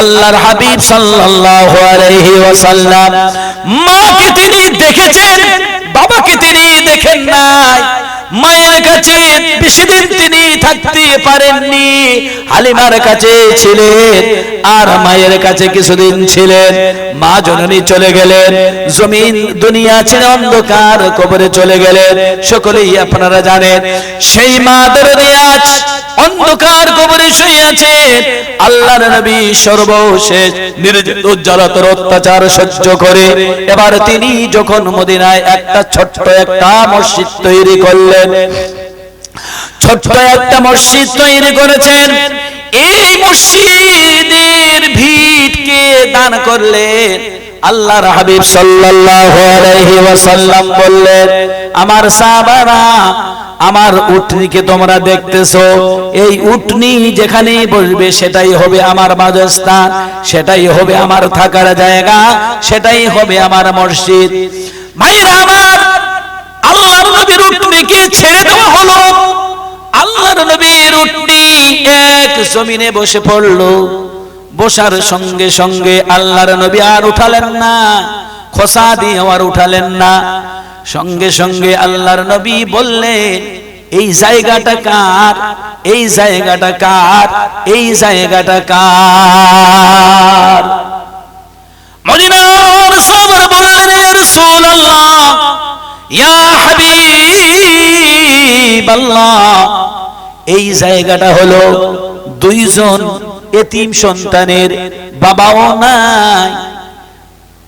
আল্লাহর হাবিব সাল্লাল্লাহু আলাইহি ওয়াসাল্লাম মাকে তিনি দেখেছেন বাবাকে তিনি দেখেন নাই। মায়ের কাছে বেশি দিন তিনি থাকতে পারেননি। হালিমার কাছে ছিলেন আর মায়ের কাছে কিছুদিন ছিলেন। মা জননী চলে গেলেন, জমিন, দুনিয়া ছেড়ে অন্ধকার, কবরে চলে গেলেন। সকলেই আপনারা জানেন, সেই মা দরদে আজ অন্ধকার কবরে শুয়ে আছেন আল্লাহর নবী সর্বশেষ নির্যাতন উজ্জ্বলতর অত্যাচার সহ্য করে। এবার তিনি যখন মদিনায় একটা ছোট্ট একটা মসজিদ তৈরি করলেন ছোট্ট একটা মসজিদ তৈরি করেছেন। এই মসজিদের ভিতকে দান করলেন আল্লাহর হাবিব বললেন, আমার আমার উটনিকে তোমরা দেখতেছো। এই উটনি যেখানে বসবে, সেটাই হবে আমার বাসস্থান, সেটাই হবে আমার থাকার জায়গা, সেটাই হবে আমার মসজিদ। ভাইরা আমার আল্লাহর নবীর উটনিকে ছেড়ে দেওয়া হলো? আল্লাহর নবীর উটনি এক জমিনে বসে পড়ল। বসার সঙ্গে সঙ্গে আল্লাহর নবী আর উঠালেন না, খোসা দিয়ে আর উঠালেন না। সঙ্গে সঙ্গে আল্লাহর নবী বললেন, এই জায়গাটা কার? এই জায়গাটা কার? এই জায়গাটা কার? মদিনার সাহাবারা বললেন রাসূলুল্লাহ এই জায়গাটা হলো দুইজন এতিম সন্তানের বাবাও নাই।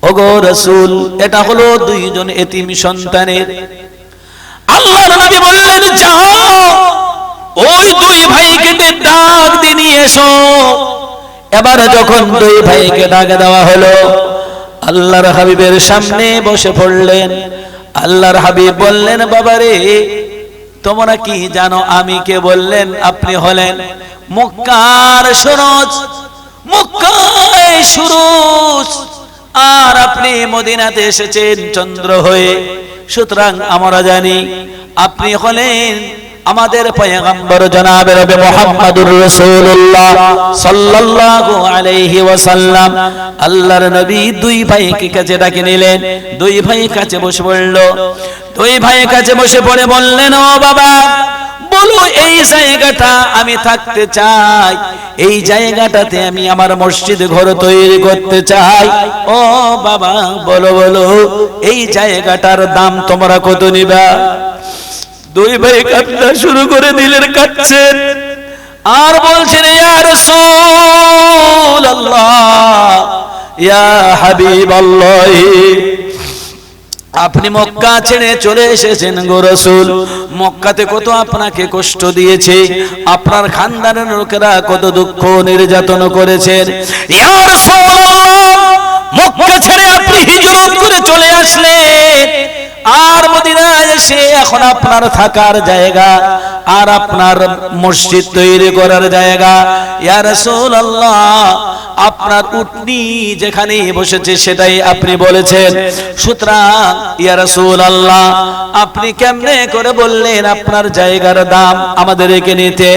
ওগো রাসূল, এটা হলো দুইজন এতিম সন্তানের। আল্লাহর নবী বললেন, যাও, ওই দুই ভাইকে ডাক দিয়ে এসো। এবার যখন দুই ভাইকে ডাক দেওয়া হলো, আল্লাহর হাবিবের সামনে বসে পড়লেন। আল্লাহর হাবিব বললেন, বাবারে, তোমরা কি জানো আমি কে? বললেন, আপনি হলেন মক্কার সুরজ, মক্কায় সুরজ। আর আপনি মদিনাতে এসেছেন চন্দ্র হয়ে। সুতরাং আমরা জানি আপনি হলেন আমাদের পয়গম্বর জনাবে রবে মুহাম্মাদুর রাসূলুল্লাহ সাল্লাল্লাহু আলাইহি ওয়াসাল্লাম। আল্লাহর নবী দুই ভাইকে কাছে ডাকে নিলেন, দুই ভাই কাছে বসে পড়ল। দুই ভাই কাছে বসে পড়ে বললেন, ও বাবা, বলো এই জায়গাটা আমি থাকতে চাই। এই জায়গাটাতে আমি আমার মসজিদ ঘর তৈরি করতে চাই। ও বাবা, বলো বলো, এই জায়গাটার দাম তোমরা কত নিবা? দুই ভাই কান্না শুরু করে দিলেন কাটছেন আর বলছেন, ইয়া আপনি মক্কা ছেড়ে চলে এসেছেন গো রসুল। মক্কাতে কত আপনাকে কষ্ট দিয়েছে, আপনার খানদানের লোকেরা কত দুঃখ নির্যাতন করেছেন। মক্কা ছেড়ে আপনি হিজরত করে চলে আসলেন। আর মদিনায় এসে এখন আপনার থাকার জায়গা, আর আপনার মসজিদ তৈরি করার জায়গা। ইয়া রাসূলুল্লাহ, আপনার উটনি যেখানে বসেছে সেটাই আপনি বলেছেন। সুতরাং, ইয়া রাসূলুল্লাহ, আপনি কেমনে করে বললেন আপনার জায়গার দাম আমাদের একে নিতে?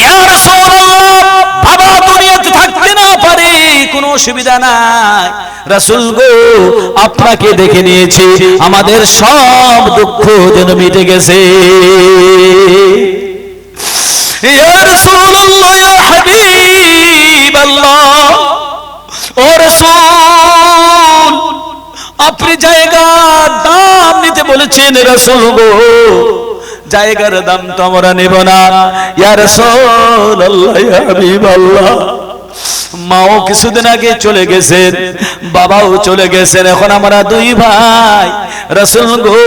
ইয়া রাসূলুল্লাহ বাবা দুনিয়াতে থাকতে না পারে কোনো অসুবিধা নাই। রাসূল গো, আপনাকে দেখে নিয়েছি, আমাদের সব দুঃখ যেন মিটে গেছে। আপনি জায়গার দাম নিতে বলেছেন রাসূল গো। জায়গার দাম তো আমরা নেব না। ইয়া রাসূলুল্লাহ মাও কিছুদিন আগে চলে গেছেন বাবাও চলে গেছেন। এখন আমরা দুই ভাই। রসুল গো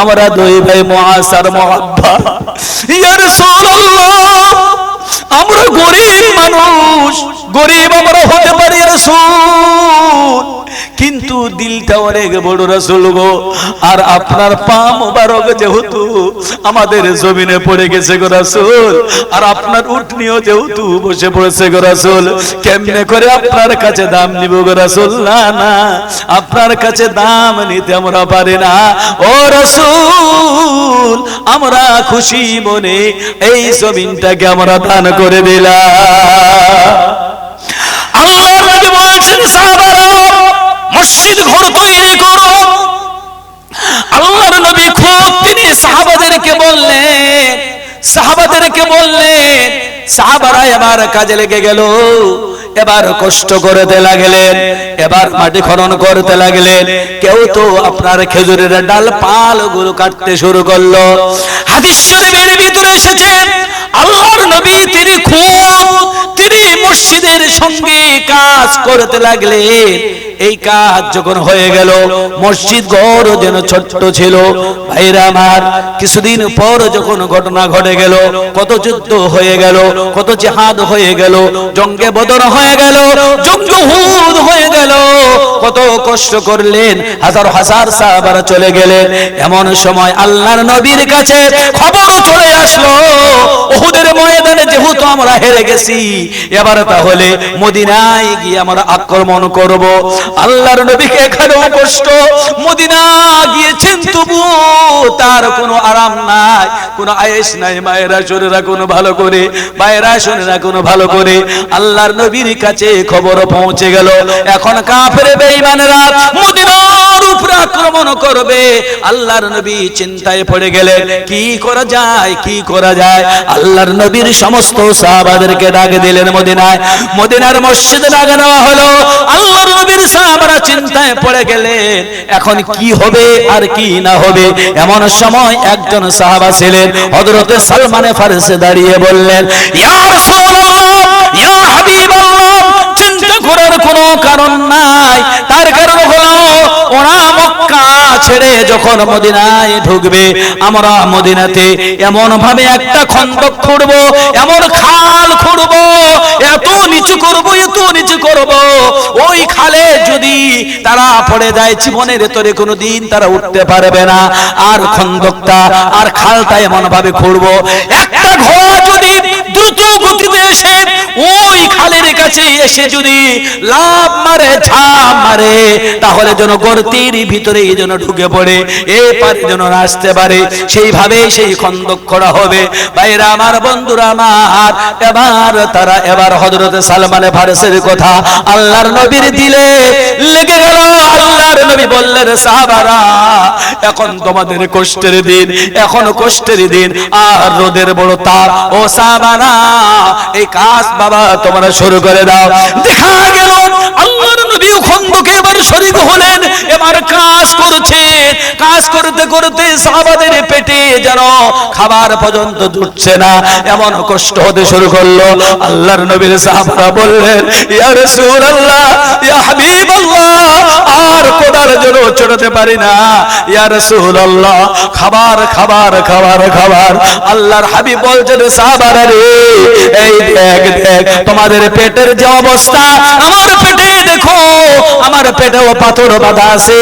আমরা দুই ভাই মহাসার মহাব্বা। ইয়া রাসূলুল্লাহ আমরা গরিব মানুষ। গরিব আমরা হতে পারি রাসূল কিন্তু দিলটা অনেক বড় রাসূল গো। আর আপনার পা মোবারক যেহেতু আমাদের জমিনে পড়ে গেছে গো রাসূল, আর আপনার উঠনিও যেহেতু বসে পড়েছে গো রাসূল, কেমনে করে আপনার কাছে দাম নিব গো রাসূল? না না, আপনার কাছে দাম নিতে আমরা পারি না। ও রাসূল, আমরা খুশি মনে এই জমিনটাকে আমরা দান করে দিলাম। সাহাবাদেরকে বললেন সাহাবারা এবার কাজে লেগে গেল, এবার কষ্ট করতে লাগলেন, এবার মাটি খনন করতে লাগলেন। কেউ তো আপনার খেজুরের ডাল পালগুলো কাটতে শুরু করল। হাদিস শরীফের ভিতরে এসেছে, আল্লাহর নবী তিনি খুব মসজিদের সঙ্গে কাজ করতে লাগলে এই কাজ যখন হয়ে গেল, মসজিদ গড় যেন ছোট্ট ছিল। ভাইরা আমার, কিছুদিন পর যখন ঘটনা ঘটে গেল, কত যুদ্ধ হয়ে গেল, কত জেহাদ হয়ে গেল, জঙ্গে বদর হয়ে গেল, জঙ্গ হুদ হয়ে গেল। কত কষ্ট করলেন, হাজার হাজার সাহাবারা চলে গেলেন। এমন সময় আল্লাহর নবীর কাছে খবর চলে আসলো ওহুদের ময়দানে যেহেতু আমরা হেরে গেছি, এবার তাহলে মদিনায় গিয়ে আমরা আক্রমণ করব। আল্লাহর নবীকে এখানেও কষ্ট মদিনা গিয়েছেন তবু তার কোনো আরাম নাই, কোনো আয়েস নাই। মায়েরা, শোনেরা কোনো ভালো করে, মায়েরা, শোনেরা কোনো ভালো করে। আল্লাহর নবীর কাছে খবর পৌঁছে গেল। এখন কাফের বেঈমানেরা মদিনার উপরে আক্রমণ করবে। আল্লাহর নবী চিন্তায় পড়ে গেলেন কি করা যায়, কি করা যায়? আল্লাহর নবীর সমস্ত সাহাবাদেরকে ডাক দিলেন মদিনায়। মদিনার ডাক হলো। আল্লাহর নবীর সাহাবারা চিন্তায় পড়ে গেলেন, এখন কি হবে আর কি না হবে? এমন সময় একজন সাহাবা ছিলেন, হযরতে সালমানে ফারসে দাঁড়িয়ে বললেন, ইয়া রাসূলুল্লাহ, ইয়া হাবিবাল্লাহ করার কোনো কারণ নাই। তার কারণ হলো, ওরা মক্কা ছেড়ে যখন মদিনায় ঢুকবে, আমরা মদিনাতে এমন ভাবে একটা খন্দক খুঁড়ব, এমন খাল খুঁড়ব, এত নিচু করব, এত নিচু করব। ওই খালে যদি তারা পড়ে যায়, জীবনের তোরে কোনো দিন তারা উঠতে পারবে না। আর খন্দকটা, আর খালটা এমন ভাবে খুঁড়ব, একটা ঘোড়া দ্রুত গতিতে এসে ওই খালের কাছে এসে যদি লাভ মারে ঝাঁপ মারে, তাহলে যেন গর্তির ভিতরে যেন ঢুকে পড়ে, এ পারে যেন আসতে পারে। সেইভাবে সেই খন্দক করা হবে। ভাইরা আমার, বন্ধুরা আমার, এবার তারা, এবার হজরতে সালমানে ফারসের কথা আল্লাহর নবীর দিলে লেগে গেল। আল্লাহর নবী বললেন, সাহাবারা, এখন তোমাদের কষ্টের দিন, এখন কষ্টের দিন, আর রোদের বড় তার ও সাহাবারা এই কাজ বাবা, তোমরা শুরু করে দাও। দেখা গেল, আল্লাহর নবী খন্দকে এবার শরীর হলেন। এবার কাজ করছে কাজ করতে করতে সাহাবাদের পেটে যেন খাবার পর্যন্ত জুটছে না। এমন কষ্ট হতে শুরু করল। আল্লাহর নবীর সাহাবারা বললেন, ইয়া রাসূলুল্লাহ, ইয়া হাবিবাল্লাহ, আর কোদার জন্য চড়তে পারি না। ইয়া রাসূলুল্লাহ, খাবার খাবার খাবার খাবার। আল্লাহর হাবিব বলছেন, সাহাবারা রে, এই দেখ দেখ, তোমাদের পেটের যে অবস্থা, আমার পেটে দেখো, আমার পেটেও পাথর বাঁধা আছে,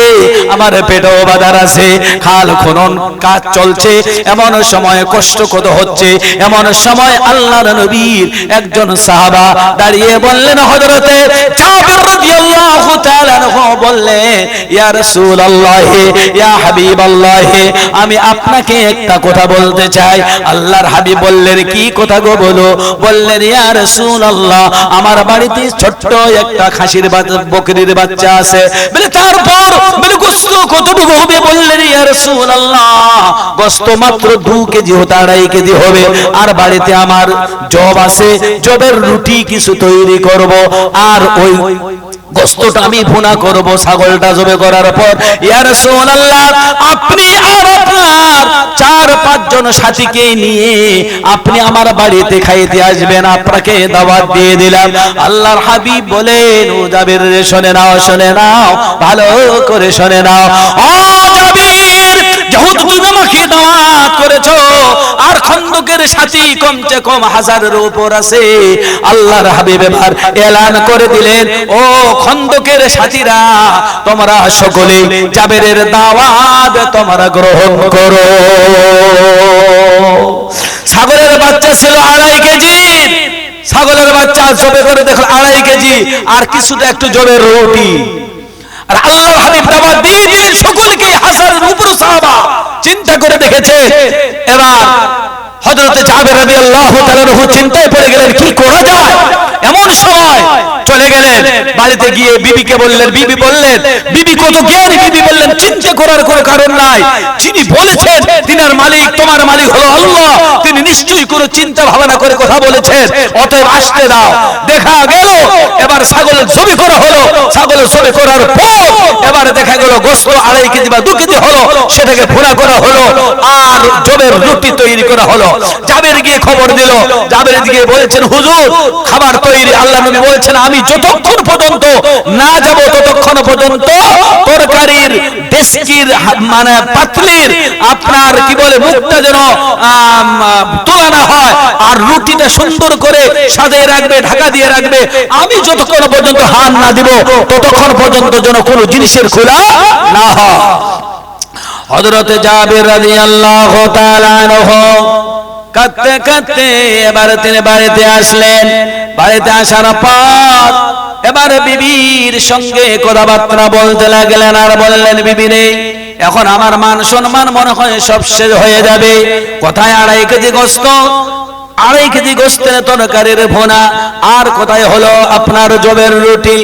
আমার পেটেও বাঁধার আছে। খাল খনন কাজ চলছে, এমন সময় কষ্ট কত হচ্ছে। এমন সময় আল্লাহর নবীর একজন সাহাবা দাঁড়িয়ে বললেন, হযরতে জাবির রাদিয়াল্লাহু তাআলা ইয়া রাসূলুল্লাহ, ইয়া হাবিবাল্লাহ, আমি আপনাকে একটা কথা বলতে চাই। আল্লাহর হাবিব বললেন, কি কথা গো বলো? বললেন, ইয়া রাসূলুল্লাহ, আমার বাড়িতে ছোট্ট একটা খাসির বকরির বাচ্চা আছে। বলে, তারপর বলে, গোস্ত কতটুকু হবে? বললেন, ইয়া রাসূলুল্লাহ, গোস্ত মাত্র 2 কেজি হতে আড়াই কেজি হবে। আর বাড়িতে আমার জব আছে, জবের রুটি কিছু তৈরি করব। আর ওই আমি করব ছাগলটা জবে করার পর। ইয়া রাসূলুল্লাহ, আপনি চার পাঁচ জন সাথীকে নিয়ে আপনি আমার বাড়িতে খাইতে আসবেন, আপনাকে দাওয়াত দিয়ে দিলাম। আল্লাহর হাবিব বলেন শুনে নাও শুনে নাও, ভালো করে শোনে নাও। খন্দকের সাথী কমছে কম হাজারের উপর আছে। আল্লাহর হাবিব এবার এলান করে দিলেন, ও খন্দকের সাথীরা, তোমরা সকলে জাবেরের দাওয়াত তোমরা গ্রহণ করো। ছাগলের বাচ্চা ছিল আড়াই কেজি। ছাগলের বাচ্চা জবে করে দেখো আড়াই কেজি, আর কিছুটা একটু জবের রুটি। আর আল্লাহ হাবিব দাওয়াত দিয়ে দিলেন, সকলকে হাজারের উপর সাহাবা। চিন্তা করে দেখেছে, এবার হযরতে জাবের তাআলা রহু চিন্তায় পড়ে গেলেন, কি করা যায়? এমন সময় চলে গেলেন, বাড়িতে গিয়ে বিবিকে বললেন, বিবি বললেন, বিবি কত জ্ঞানী, বিবি বললেন, চিন্তা করার কোনো কারণ নাই। যিনি বলেছেন তিনার মালিক, তোমার মালিক হলো আল্লাহ। তিনি নিশ্চয়ই কোনো চিন্তা ভাবনা করে কথা বলেছেন। অতএব আসতে দাও। দেখা গেল, এবার ছাগল জমি করা হলো। ছাগল জমি করার পর এবার দেখা গেল, গোস্ত আড়াই কেজি বা দু কেজি হলো। সেটাকে ভুনা করা হলো। আর জবের রুটি তৈরি করা হলো। জাবের গিয়ে খবর দিল। জাবের গিয়ে বলেছেন, হুজুর, খাবার তৈরি আল্লাহ নবী বলছেন, আমি যতক্ষণ পর্যন্ত না যাব ততক্ষণ পর্যন্ত তরকারির, ডেস্কির মানে পাতলির আপনার কি বলে মুখটা যেন তোলা না হয় আর রুটিটা সুন্দর করে সাজিয়ে রাখবে, ঢাকা দিয়ে রাখবে, আমি যতক্ষণ পর্যন্ত হার না দিব, ততক্ষণ পর্যন্ত যেন কোনো জিনিসের খোলা না হয়। হযরতে জাবির তাআলা আনহু কাঁদতে কাঁদতে এবার তিনি বাড়িতে আসলেন। বাড়িতে আসার পর এবার বিবির সঙ্গে কথাবার্তা বলতে লাগলেন আর বললেন, বিবি এখন আমার মান সম্মান মনে হয় সব শেষ হয়ে যাবে। কোথায় আড়াই কেজি গোস্ত আড়াই কেজি গোস্তের তরকারির ভোনা। আর কোথায় হলো আপনার জবের রুটি?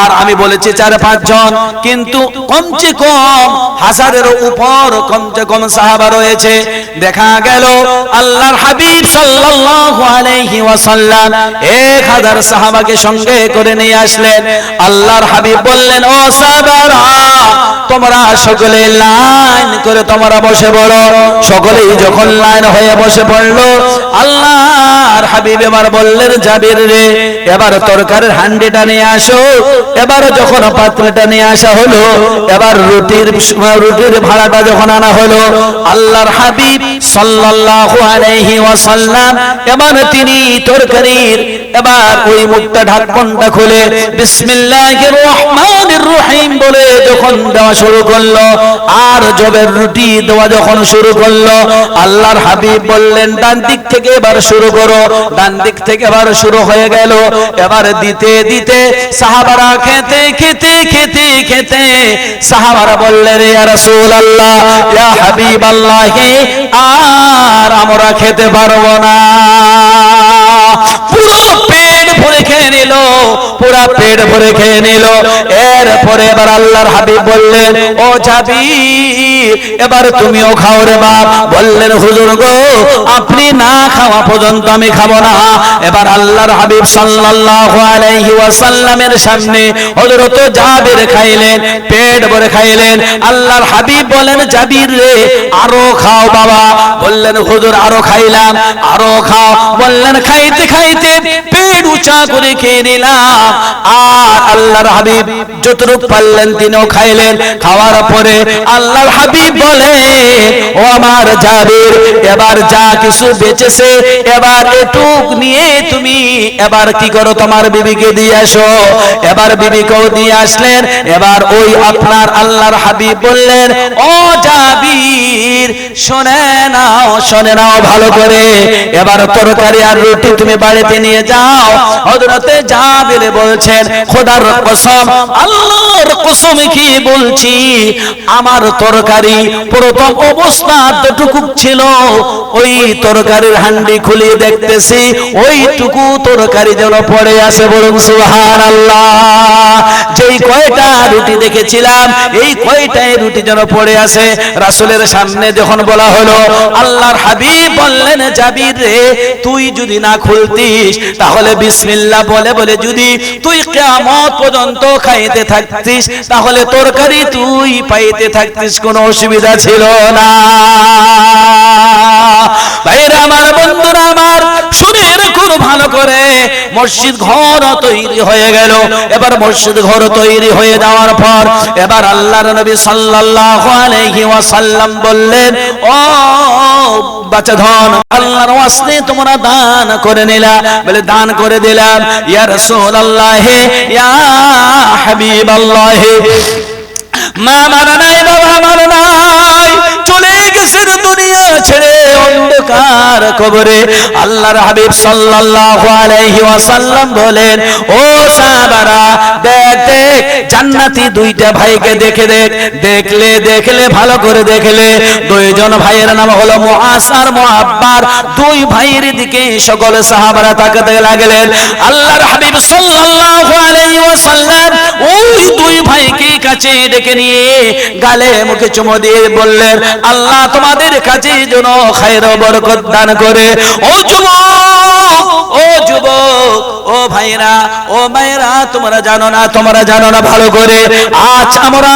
আর আমি বলেছি চার, পাঁচ জন, কিন্তু কমচে কম হাজারের উপর কমচে কম সাহাবা রয়েছে। দেখা গেল আল্লাহর হাবিব সাল্লাল্লাহু আলাইহি ওয়াসাল্লাম এক হাজার সাহাবাকে সঙ্গে করে নিয়ে আসলেন। আল্লাহর হাবিব বললেন, ও সাহাবারা, তোমরা সকলে লাইন করে তোমরা বসে পড়ো। সকলেই যখন লাইন হয়ে বসে পড়ল, আল্লাহর হাবিব এবার বললেন, জাবির রে, এবার তরকারির হান্ডিটা নিয়ে আসো। এবার যখন পাত্রটা নিয়ে আসা হলো, এবার রুটির রুটির ভাড়াটা যখন আনা হলো, আল্লাহর হাবিব সাল্লাল্লাহু আলাইহি ওয়াসাল্লাম, এবার তিনি তরকারির, এবার ওই মুখটা, ঢাকনটা খুলে বিসমিল্লাহির রহমানির রহিম বলে যখন দেওয়া শুরু করল, আর জবের রুটি দেওয়া যখন শুরু করল, আল্লাহর হাবিব বললেন, ডান দিক থেকে এবার শুরু করো। ডান দিক থেকে এবার শুরু হয়ে গেল। এবার দিতে দিতে সাহাবারা খেতে খেতে খেতে খেতে সাহাবারা বললেন ইয়া রাসূলুল্লাহ, ইয়া হাবিবাল্লাহ, আর আমরা খেতে পারব না। নিল, পুরো পেট ভরে খেয়ে নিল। এরপরে এবার আল্লাহর হাবিব বললেন, ও যাবি এবার তুমিও খাও রে বাপ। বললেন, হুজুর গো, আপনি না খাওয়া পর্যন্ত আমি না। এবার আল্লাহর হাবিব সাল্লাল্লাহু আলাইহি ওয়াসাল্লামের সামনে হযরত জাবির খাইলেন, পেট ভরে খাইলেন। আল্লাহর হাবিব বলেন, জাবির রে, আরও খাও বাবা। বললেন, হুজুর, আরও খাইলাম, আরও খাও। বললেন, খাইতে খাইতে পেট উঁচা করে খেয়ে নিলাম। আর আল্লাহর হাবিব যতটুক পারলেন তিনিও খাইলেন। খাওয়ার পরে আল্লাহর হাবিব বলে, ও আমার জাবির, এবার যা কিছু বেঁচেছে, এবার এটুক নিয়ে তুমি এবার কি করো? তোমার বিবিকে দিয়ে আসো এবার বিবিকেও দিয়ে আসলেন। এবার ওই আপনার আল্লাহর হাবিব বললেন, ও জাবির, শোনে নাও শোনে নাও ভালো করে। এবার তরকারি আর রুটি তুমি বাড়িতে নিয়ে যাও। জাবির বলছেন, খোদার কসম, আল্লাহর কসম কি বলছি? আমার তরকারি প্রথম অবস্থা যতটুকু ছিল, ওই তরকারির হান্ডি খুলিয়ে দেখতেছি, ওইটুকু তরকারি যেন পড়ে আছে বলুন সুবহানাল্লাহ। যেই কয়টা রুটি দেখেছিলাম, এই কয়টাই রুটি যেন পড়ে আছে? রাসূলের সামনে যখন বলা হলো, আল্লাহর হাবিব বললেন, জাবির রে, তুই যদি না খুলতিস, তাহলে বিসমিল্লাহ বলে বলে, যদি তুই কেমন পর্যন্ত খাইতে থাকতিস, তাহলে তরকারি তুই পাইতে থাকতিস, কোনো অসুবিধা ছিল না। ভাইরা আমার বন্ধুরা ভালো করে মসজিদ ঘর তৈরি হয়ে গেল। এবার মসজিদ ঘর তৈরি হয়ে যাওয়ার পর এবার আল্লাহর নবী সাল্লাল্লাহু আলাইহি ওয়াসাল্লাম বললেন, ও বাচ্চা ধন, আল্লাহর ওয়াস্তে তোমরা দান করে নিলা। বলে, দান করে দিলাম। ইয়া রাসূলুল্লাহ, ইয়া হাবিবাল্লাহ। মা মারা নাই, বাবা মারা নাই। গেছেন দুনিয়া ছেড়ে অন্ধকার কবরে আল্লাহর হাবিব সাল্লাল্লাহু আলাইহি ওয়াসাল্লাম বলেন, ও সাহাবারা, দেখ দেখ, জান্নাতি দুইটা ভাইকে দেখে দেখ, দেখলে দেখলে, ভালো করে দেখলে, দুইজন ভাইয়ের নাম হলো মুআস আর মুআব্বার, দুই ভাইয়ের দিকে সকল সাহাবারা তাকাতে লাগলেন। আল্লাহর হাবিব সাল্লাল্লাহু আলাইহি ওয়াসাল্লাম ওই দুই ভাইকে কাছে ডেকে নিয়ে গালে মুখে চুমো দিয়ে বললেন, আল্লাহ তোমাদের কাছে যেন খায়র বরকত দান করে। ও যুবক ও যুবক, ও ভাইরা ও মায়েরা, তোমরা জানো না, তোমরা জানো না ভালো করে। আজ আমরা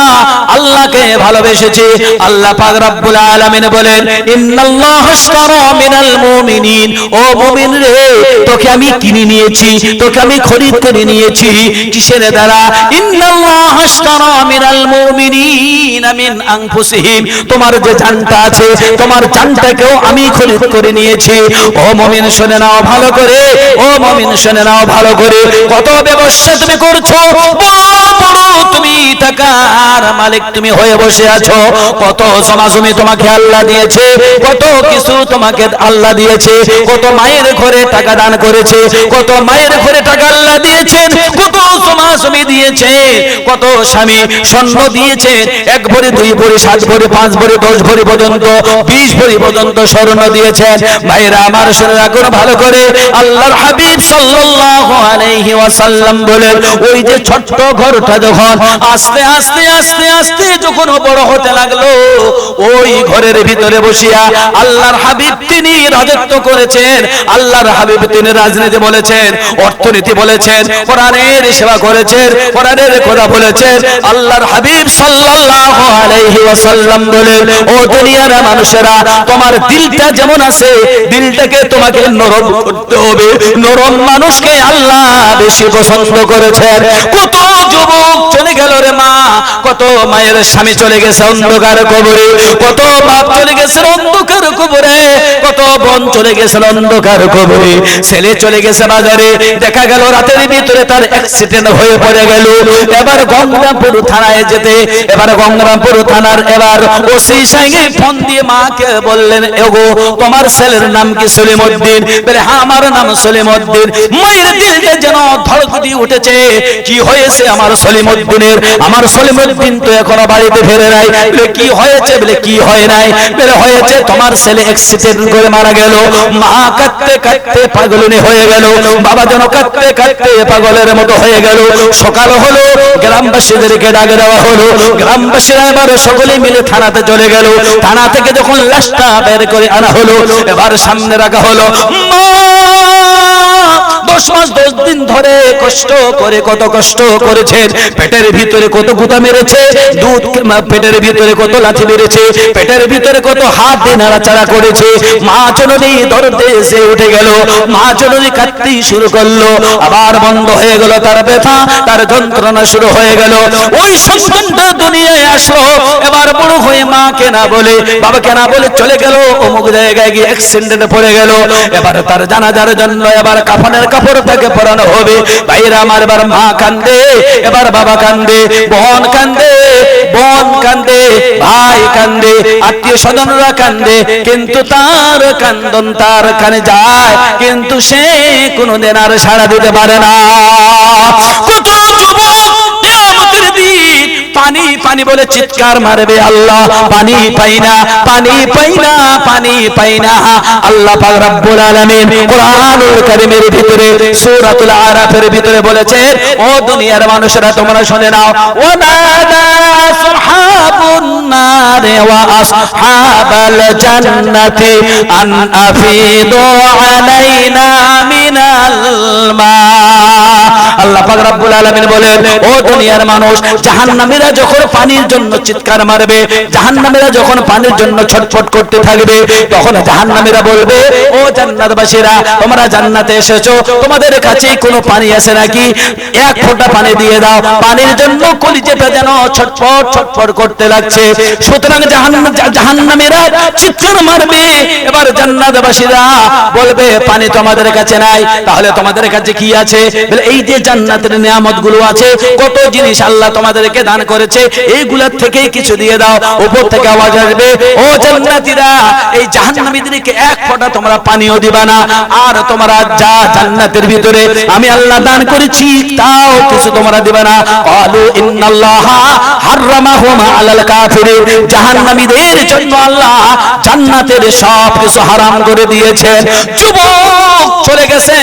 আল্লাহকে ভালোবেসেছি। আল্লাহ পাক রব্বুল আলামিন বলেন, ইন্নাল্লাহ আশতারা মিনাল মুমিনিন। ও মুমিন রে, তোকে আমি কিনে নিয়েছি, তোকে আমি খরিদ করে নিয়েছি। কিসের দ্বারা? ইন্নাল্লাহ আশতারা মিনাল মুমিনিনা মিন আনফুসিহিম। তোমার যে জানটা আছে, তোমার জানটাকেও আমি খলিত করে নিয়েছি। ও মুমিন, শুনে নাও ভালো করে। ও মুমিন, শুনে নাও ভালো করে। কত ব্যবসা তুমি করছ? টাকার মালিক তুমি হয়ে বসে আছো। কত সমাজমি তোমাকে আল্লাহ দিয়েছে, কত কিছু তোমাকে আল্লাহ দিয়েছে, কত মায়ের ঘরে টাকা দান করেছে, কত মায়ের ঘরে টাকা আল্লাহ দিয়েছেন কত সমাজমি দিয়েছে, কত স্বামী স্বর্ণ দিয়েছে, এক ভরি, দুই ভরি, সাত ভরি, পাঁচ ভরি, দশ ভরি পর্যন্ত, বিশ ভরি পর্যন্ত স্বর্ণ দিয়েছেন ভাইরা, আমার শুনে রাখুন ভালো করে। আল্লাহর হাবিব সাল্লাল্লাহু আলাইহি ওয়াসাল্লাম বলেন, ওই যে ছোট্ট ঘরটা যখন আস্তে আস্তে আস্তে আস্তে যখন বড় হতে লাগল, ওই ঘরের ভিতরে বসিয়া আল্লাহর হাবিব তিনি রাজত্ব করেছেন। আল্লাহর হাবিব তিনি রাজনীতি বলেছেন, অর্থনীতি বলেছেন, কোরআনের সেবা করেছেন, কোরআনের কথা বলেছেন। আল্লাহর হাবিব সাল্লাল্লাহু আলাইহি ওয়াসাল্লাম বলেন, ও দুনিয়ার মানুষেরা, তোমার দিলটা যেমন আছে, দিলটাকে তোমাকে নরম করতে হবে। নরম মানুষকে আল্লাহ বেশি পছন্দ করেছেন। কত যুবক চলে গেল রে মা কত মায়ের স্বামী চলে গেছে অন্ধকার কবরে, কত বাপ চলে গেছে অন্ধকার কবরে, কত বোন চলে গেছে অন্ধকার কবরে। ছেলে চলে গেছে বাজারে, দেখা গেল রাতের ভিতরে তার অ্যাক্সিডেন্ট হয়ে পড়ে গেল। এবার গঙ্গাপুর থানায় যেতে, এবার গঙ্গাপুর থানার এবার ওসি সাহেব ফোন দিয়ে মাকে বললেন, এগো, তোমার ছেলের নাম কি সলিমউদ্দিন বলে হ্যাঁ আমার নাম সলিমউদ্দিন মায়ের দিলটা যেন ধড়ক উঠেছে, কি হয়েছে আমার সলিমউদ্দিনের আমার সলিমউদ্দিন তো এখনও বাড়িতে ফেরে নাই। বলে, কি হয়েছে? বলে, কি হয় নাই? বলে, হয়েছে, তোমার ছেলে অ্যাক্সিডেন্ট করে মারা গেল। মা কাঁদতে কাঁদতে পাগলনি হয়ে গেল। বাবা যেন কাঁদতে কাঁদতে পাগলের মতো হয়ে গেল। সকাল হলো, গ্রামবাসীদেরকে ডাকে দেওয়া হলো। গ্রামবাসীরা এবার সকলে মিলে থানাতে চলে গেল। থানা থেকে যখন লাশটা বের করে আনা হলো, এবার সামনে রাখা হলো, মা! দশ দশ দিন ধরে কষ্ট করে কত কষ্ট পেটের ভিতরে কত গুতা মেরেছে, দুধ পেটের ভিতরে কত লাঠি মেরেছে, পেটের ভিতরে কত হাত দিয়ে নাড়াচাড়া করেছে। মা এসে উঠে গেল, মা জননী কাঁদতে শুরু করল, আবার বন্ধ হয়ে গেল তার ব্যথা, তার যন্ত্রণা শুরু হয়ে গেল। ওই সন্তানটা দুনিয়ায় আসলো, এবার বড় হয়ে মা কেনা বলে বাবা কেনা বলে চলে গেল, অমুক জায়গায় গিয়ে অ্যাক্সিডেন্টে পড়ে গেল। এবার তার জানাজার জন্য এবার কাফনের কাপড় তাকে পরানো হবে। ভাইরা আমার এবার মা কান্দে, এবার বাবা কান্দে, বোন কান্দে বোন কান্দে, ভাই কান্দে, আত্মীয় স্বজনরা কান্দে, কিন্তু তার কান্দন তার কানে যায়, কিন্তু সে কোনোদিন আর সাড়া দিতে পারে না। কত পানি পানি বলে চিৎকার মারবে আল্লাহ। পানি পাই না, পানি পাই না, পানি পাই না। আল্লাহ পাক রব্বুল আলামিন কোরআনুল কারীমের ভিতরে, সূরাতুল আরাফের ভিতরে বলেছেন, ও দুনিয়ার মানুষেরা, তোমরা শুনে নাও ও নাদা সুবহাবুন নার ওয়া আসহাবাল জান্নাতি আন আফিদু আলাইনা মিনাল মা আল্লাহ পাক রব্বুল আলামিন বলেন, ও দুনিয়ার মানুষ, জাহান্নামীরা যখন পানির জন্য চিৎকার মারবে, জাহান্নামীরা যখন পানির জন্য ছটফট করতে থাকবে, তখন জাহান্নামীরা বলবে, ও জান্নাতবাসীরা, তোমরা জান্নাতে এসেছ, তোমাদের কাছে কোনো পানি আছে নাকি? এক ফোঁটা পানি দিয়ে দাও, পানির জন্য কলিজেটা যেন ছটফট ছটফট করতে লাগছে। সুতরাং জাহান্নামীরা চিৎকার মারবে। এবার জান্নাতবাসীরা বলবে, পানি তোমাদের কাছে নাই, তাহলে তোমাদের কাছে কি আছে? এই যে জান্নাতের নিয়ামতগুলো আছে, কত জিনিস আল্লাহ তোমাদেরকে দান করেছে, এইগুলোর থেকে কিছু দিয়ে দাও উপর থেকে আওয়াজ আসবে, ও জান্নাতীরা, এই জাহান্নামীদেরকে এক ফোঁটা তোমরা পানিও দিবা না, আর তোমরা যা জান্নাতের ভিতরে আমি আল্লাহ দান করেছি, তাও কিছু তোমরা দিবা না। ক্বালু ইন্নাল্লাহা হাররামাহুমা আলাল কাফিরিন, জাহান্নামীদের জন্য আল্লাহ জান্নাতের সব কিছু হারাম করে দিয়েছেন। যুবক চলে গেছে,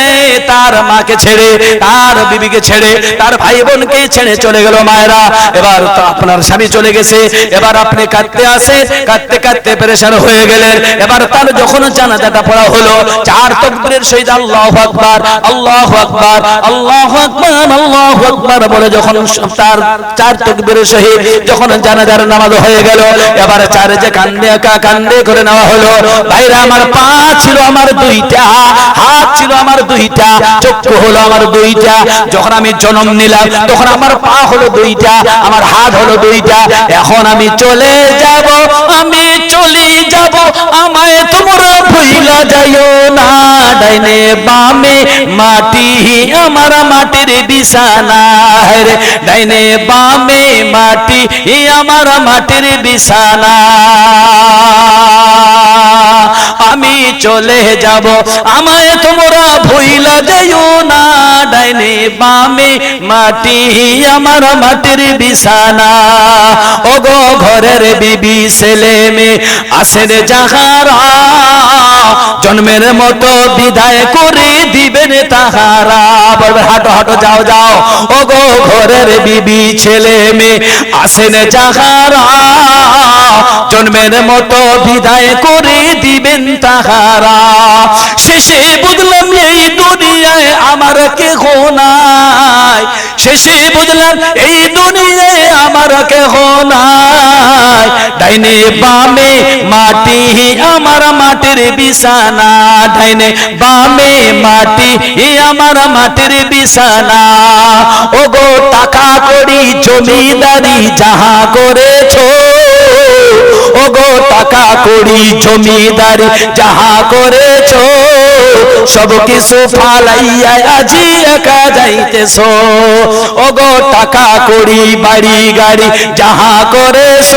তার মাকে ছেড়ে, তার বিবিকে ছেড়ে, তার ভাই বোনকে ছেড়ে চলে গেল মায়েরা। এবার তো আপনার স্বামী চলে গেছে, এবার আপনি কাঁদতে আসে কাঁদতে কাঁদতে পেরেশান হয়ে গেলেন। এবার তার যখন জানাজাটা পড়া হলো, চার তকবীরের সহিত আল্লাহু আকবার আল্লাহু আকবার আল্লাহু আকবার আল্লাহু আকবার বলে যখন তার চার তকবীরের সহিত যখন জানাজার নামাজ হয়ে গেল, এবার চার যে কান্দে কান্দে করে নেওয়া হলো, ভাইরা, আমার পা ছিল আমার দুইটা, হাত ছিল আমার দুইটা, চক্ষু হলো আমার দুইটা, যখন আমি জন্ম নিলাম, তখন আমার পা হলো দুইটা, আমার হাত হলো দুইটা, এখন আমি চলে যাব, আমি চলে যাব, আমায় তোমরা ভুইলা যাইও না। ডাইনে বামে মাটি, আমার মাটির বিছানা রে। ডাইনে বামে মাটি, আমার মাটির বিছানা। আমি চলে যাব। আমায় তোমরা ভুইলা যাইও না, ডাইনে বামে মাটি, আমার মাটির বিছানা। ওগো ঘরের বিবি ছেলে মেয়ে, আসেন যাহারা, জন্মের মতো বিদায় করে দিবেন তাহারা। বলবে, হাঁটো হাঁটো, যাও যাও। ওগো ঘরের বিবি ছেলে মেয়ে, আসেন যাহারা, জন্মের মতো বিদায় করে দিবেন তাহারা। শেষে বুঝলাম এই দুনিয়ায় আমার কেহ নাই। শেষে বুঝলাম এই দুনিয়ায় আমার কেহ নাই। ডাইনে বামে মাটি, আমার মাটির বিছানা। ডাইনে বামে মাটি, আমার মাটির বিছানা। গো টাকা করি জমিদারি যাহা করেছ ও গো টাকা করি জমিদারি, যাহা করেছ, সব কিছু ফালাইয়া আজি একা যাইতেছ। ও গো টাকা করি বাড়ি গাড়ি যাহা করেছ,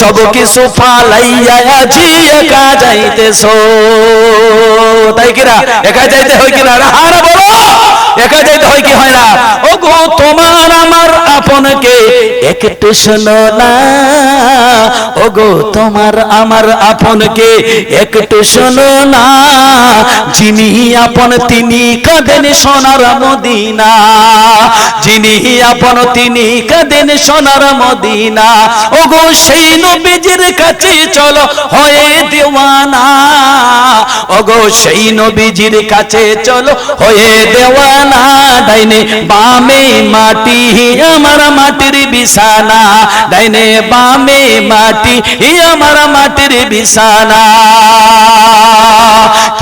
সব কিছু ফালাইয়া আজি একা যাইতেছ। তাই কিনা? একা যাইতে হয় কিনা? আর বলো, একা যাইতে হয় কি হয় না? ও গো তোমার আমার আপনকে একটু শোনো না। ও গো তোমার আমার আপনকে একটু শোনো না। যিনি আপন, তিনি কাঁদেন সোনার মদিনা। যিনি আপন, তিনি কাঁদেন সোনার মদিনা। ও গো সেই নবীজির কাছে চলো, হয়ে দেওয়ানা। ও গো সেই নবীজির কাছে চলো, হয়ে দেওয়ানা। ডাইনে বামে মাটি, আমার মাটির বিছানা। ডাইনে বামে মাটি আমার মাটির বিছানা।